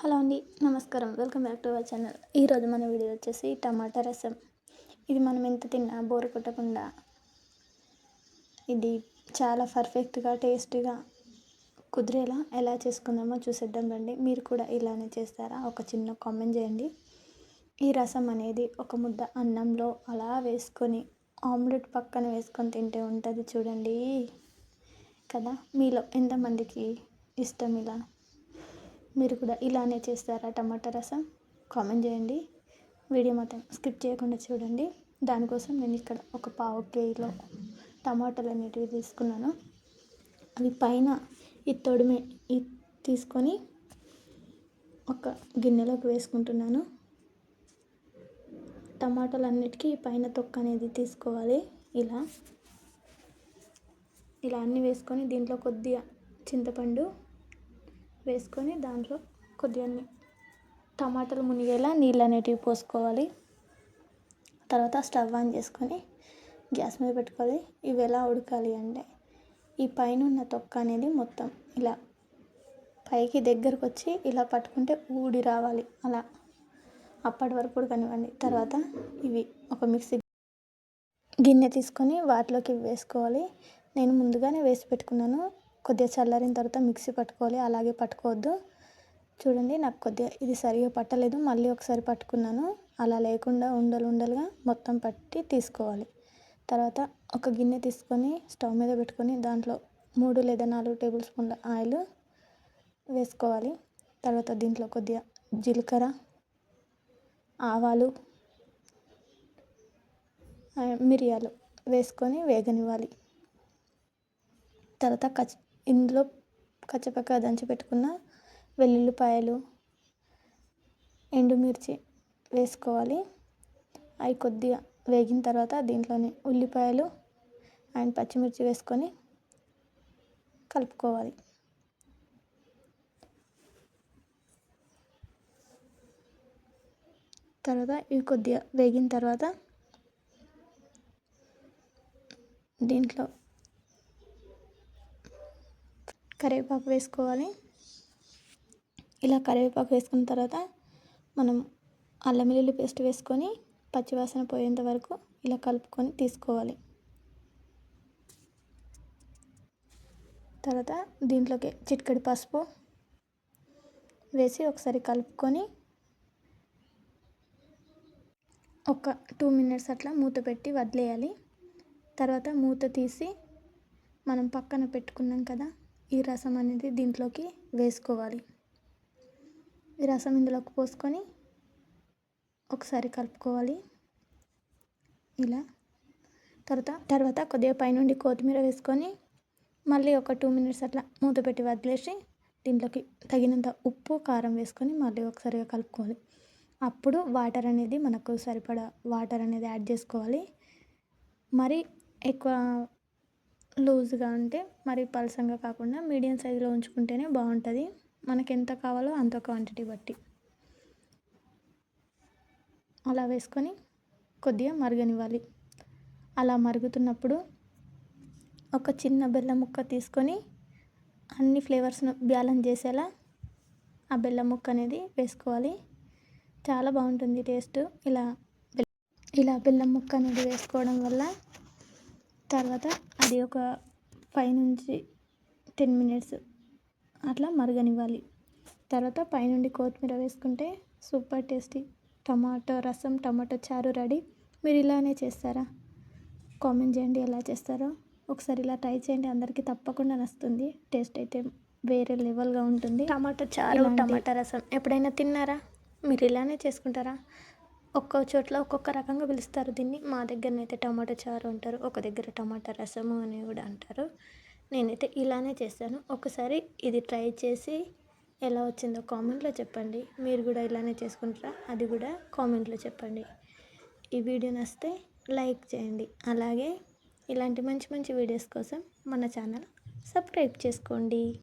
Hello అండి నమస్కారం. Welcome back to our channel. ఈరోజు మన వీడియో వచ్చేసి టమాటా రసం. ఇది మనం ఎంత తిన్నా బోరు కొట్టకుండా. ఇది చాలా పర్ఫెక్ట్గా టేస్టీగా కుదిరేలా ఎలా చేసుకుందామో చూసేద్దాం రండి. మీరు కూడా ఇలానే చేస్తారా? ఒక చిన్న కామెంట్ చేయండి. ఈ రసం అనేది ఒక ముద్ద అన్నంలో అలా వేసుకొని ఆమ్లెట్ పక్కన వేసుకొని తింటే ఉంటుంది చూడండి. కదా? మీలో ఎంతమందికి ఇష్టం ఇలా? మీరు కూడా ఇలానే చేస్తారా టమాటా రసం? కామెంట్ చేయండి. వీడియో మాత్రం స్కిప్ చేయకుండా చూడండి. దానికోసం నేను ఇక్కడ ఒక పావు కేజీలో టమాటాలు అనేటివి తీసుకున్నాను. అవి పైన ఈ తొడిమే ఈ తీసుకొని ఒక గిన్నెలోకి వేసుకుంటున్నాను. టమాటాలు అన్నిటికీ పైన తొక్క అనేది తీసుకోవాలి. ఇలా. ఇలా అన్నీ వేసుకొని దీంట్లో కొద్దిగా చింతపండు వేసుకొని దాంట్లో కొద్దిగా టమాటాలు మునిగేలా నీళ్ళు అనేటివి పోసుకోవాలి. తర్వాత స్టవ్ ఆన్ చేసుకొని గ్యాస్ మీద పెట్టుకోవాలి. ఇవి ఎలా ఉడకాలి అంటే ఈ పైన ఉన్న తొక్క అనేది మొత్తం ఇలా పైకి దగ్గరకు వచ్చి ఇలా పట్టుకుంటే ఊడి రావాలి. అలా అప్పటి వరకు ఉడకనివ్వండి. తర్వాత ఇవి ఒక మిక్సీ గిన్నె తీసుకొని వాటిలోకి వేసుకోవాలి. నేను ముందుగానే వేసి పెట్టుకున్నాను. కొద్దిగా చల్లారిన తర్వాత మిక్సీ పట్టుకోవాలి. అలాగే పట్టుకోవద్దు. చూడండి నాకు కొద్దిగా ఇది సరిగా పట్టలేదు. మళ్ళీ ఒకసారి పట్టుకున్నాను. అలా లేకుండా ఉండలు ఉండలుగా మొత్తం పట్టి తీసుకోవాలి. తర్వాత ఒక గిన్నె తీసుకొని స్టవ్ మీద పెట్టుకొని దాంట్లో మూడు లేదా నాలుగు టేబుల్ స్పూన్ల ఆయిల్ వేసుకోవాలి. తర్వాత దీంట్లో కొద్దిగా జీలకర్ర ఆవాలు మిరియాలు వేసుకొని వేగనివ్వాలి. తర్వాత కచ్ ఇందులో కచ్చపక్క దంచి పెట్టుకున్న వెల్లుల్లిపాయలు ఎండుమిర్చి వేసుకోవాలి. అవి కొద్దిగా వేగిన తర్వాత దీంట్లోనే ఉల్లిపాయలు అండ్ పచ్చిమిర్చి వేసుకొని కలుపుకోవాలి. తర్వాత ఇవి కొద్దిగా వేగిన తర్వాత దీంట్లో కరివేపాకు వేసుకోవాలి. ఇలా కరివేపాకు వేసుకున్న తర్వాత మనం అల్లం వెల్లుల్లి పేస్ట్ వేసుకొని పచ్చివాసన పోయేంత వరకు ఇలా కలుపుకొని తీసుకోవాలి. తర్వాత దీంట్లోకి చిటికడి పసుపు వేసి ఒకసారి కలుపుకొని ఒక టూ మినిట్స్ అట్లా మూత పెట్టి వదిలేయాలి. తర్వాత మూత తీసి మనం పక్కన పెట్టుకున్నాం కదా ఈ రసం అనేది దీంట్లోకి వేసుకోవాలి. ఈ రసం ఇందులోకి పోసుకొని ఒకసారి కలుపుకోవాలి. ఇలా. తర్వాత తర్వాత కొద్దిగా పైనుండి కొత్తిమీర వేసుకొని మళ్ళీ ఒక టూ మినిట్స్ అట్లా మూత పెట్టి వదిలేసి దీంట్లోకి తగినంత ఉప్పు కారం వేసుకొని మళ్ళీ ఒకసారిగా కలుపుకోవాలి. అప్పుడు వాటర్ అనేది మనకు సరిపడా వాటర్ అనేది యాడ్ చేసుకోవాలి. మరి ఎక్కువ లూజ్గా అంటే మరి పలసంగా కాకుండా మీడియం సైజులో ఉంచుకుంటేనే బాగుంటుంది. మనకి ఎంత కావాలో అంత క్వాంటిటీ బట్టి. అలా వేసుకొని కొద్దిగా మరగనివ్వాలి. అలా మరుగుతున్నప్పుడు ఒక చిన్న బెల్లం ముక్క తీసుకొని అన్ని ఫ్లేవర్స్ను బ్యాలెన్స్ చేసేలా ఆ బెల్లం ముక్క అనేది వేసుకోవాలి. చాలా బాగుంటుంది టేస్ట్. ఇలా ఇలా బెల్లం ముక్క అనేది వేసుకోవడం వల్ల తర్వాత అది ఒక ఫైవ్ నుంచి టెన్ మినిట్స్ అట్లా మరగనివ్వాలి. తర్వాత పైనుండి కొత్తిమీర వేసుకుంటే super tasty. Tomato rasam tomato చారు రెడీ. మీరు ఇలానే చేస్తారా? కామెంట్ చేయండి ఎలా చేస్తారో. ఒకసారి ఇలా ట్రై చేయండి. అందరికీ తప్పకుండా నచ్చుతుంది. టేస్ట్ అయితే వేరే లెవెల్గా ఉంటుంది. టమాటో చారు టమాటా రసం ఎప్పుడైనా తిన్నారా? మీరు ఇలానే చేసుకుంటారా? ఒక్కో చోట్ల ఒక్కొక్క రకంగా పిలుస్తారు. దీన్ని మా దగ్గరనైతే టమాటా చారు అంటారు. ఒక దగ్గర టమాటా రసము అని కూడా అంటారు. నేనైతే ఇలానే చేస్తాను. ఒకసారి ఇది ట్రై చేసి ఎలా వచ్చిందో కామెంట్లో చెప్పండి. మీరు కూడా ఇలానే చేసుకుంటారా? అది కూడా కామెంట్లో చెప్పండి. ఈ వీడియో నచ్చితే లైక్ చేయండి. అలాగే ఇలాంటి మంచి మంచి వీడియోస్ కోసం మన ఛానల్ సబ్స్క్రైబ్ చేసుకోండి.